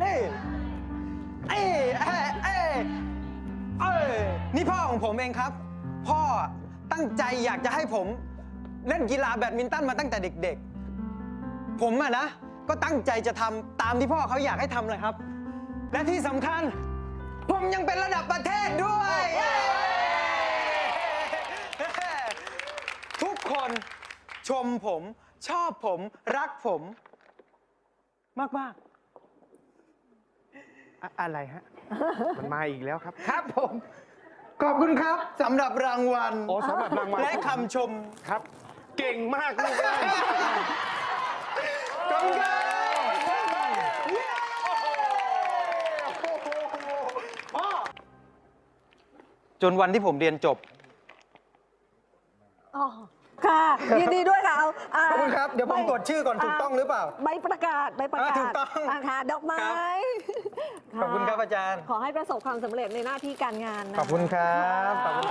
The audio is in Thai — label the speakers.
Speaker 1: เอ้ยเอ้ยเอ้ยเอ้ยเอ้ยนี่พ่อของผมเองครับ พ่อตั้งใจอยากจะให้ผม เล่นกีฬาแบดมินตันมาตั้งแต่เด็กๆ ผมอะนะ ก็ตั้งใจจะทำตามที่พ่อเขาอยากให้ทำเลยครับ และที่สำคัญ ผมยังเป็นระดับประเทศด้วยเย้ทุกคนชมผม ชอบผม รักผม มาก
Speaker 2: อะอะไรฮะ มันมาอีกแล้วครับ ครับผม
Speaker 1: ๆขอบคุณครับสำหรับรางวัล
Speaker 2: โอ้สำหรับรางวัล
Speaker 1: และคำชม
Speaker 2: ครับ เก่งมากลูกเอ้ย
Speaker 1: ขอบคุณครับพ่อจนวันที่ผมเรียนจบ
Speaker 3: อ๋อค่ะ ยินดีด้วยค่ะเอาา
Speaker 1: ขอบคุณครับ เดี๋ยวผมตรวจชื่อก่อนถูกต้องหรือเปล่า
Speaker 3: ใบประกาศใบประกาศ
Speaker 1: อ่าถูกต้องา
Speaker 3: ค่ะดอกไม้
Speaker 1: ครับ ขอบคุณครับอาจารย์
Speaker 3: ขอให้ประสบความสำเร็จในหน้าที่การงานนะ
Speaker 1: ขอบคุณครับ ขอบคุณ